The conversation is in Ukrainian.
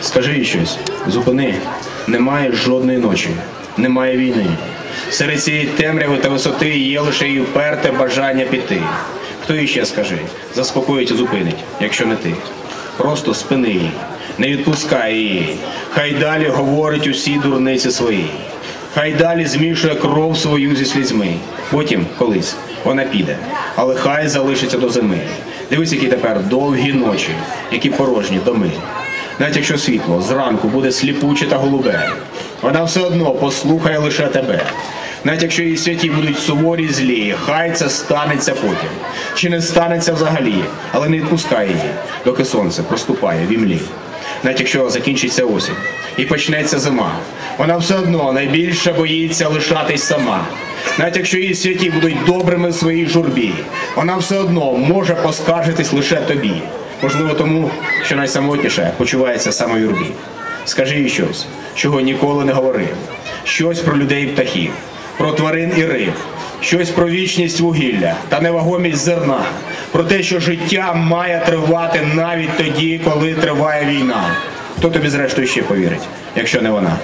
Скажи їй щось, зупини. Немає жодної ночі, немає війни. Серед цієї темряви та висоти є лише її вперте бажання піти. Хто іще скажи, заспокоїть і зупинить, якщо не ти. Просто спини її, не відпускай її. Хай далі говорить усі дурниці свої. Хай далі змішує кров свою зі слізьми. Потім, колись, вона піде, але хай залишиться до зими. Дивись, які тепер довгі ночі, які порожні доми. Навіть якщо світло зранку буде сліпуче та голубе, вона все одно послухає лише тебе. Навіть якщо її святі будуть суворі злі, хай це станеться потім. Чи не станеться взагалі, але не відпускай її, доки сонце проступає в імлі. Навіть якщо закінчиться осінь і почнеться зима, вона все одно найбільше боїться лишатись сама. Навіть якщо її святі будуть добрими в своїй журбі, вона все одно може поскаржитись лише тобі. Можливо, тому, що найсамотніше почувається саме в юрбі. Скажи їй щось, чого ніколи не говорив, щось про людей і птахів, про тварин і риб, щось про вічність вугілля та невагомість зерна, про те, що життя має тривати навіть тоді, коли триває війна. Хто тобі зрештою ще повірить, якщо не вона?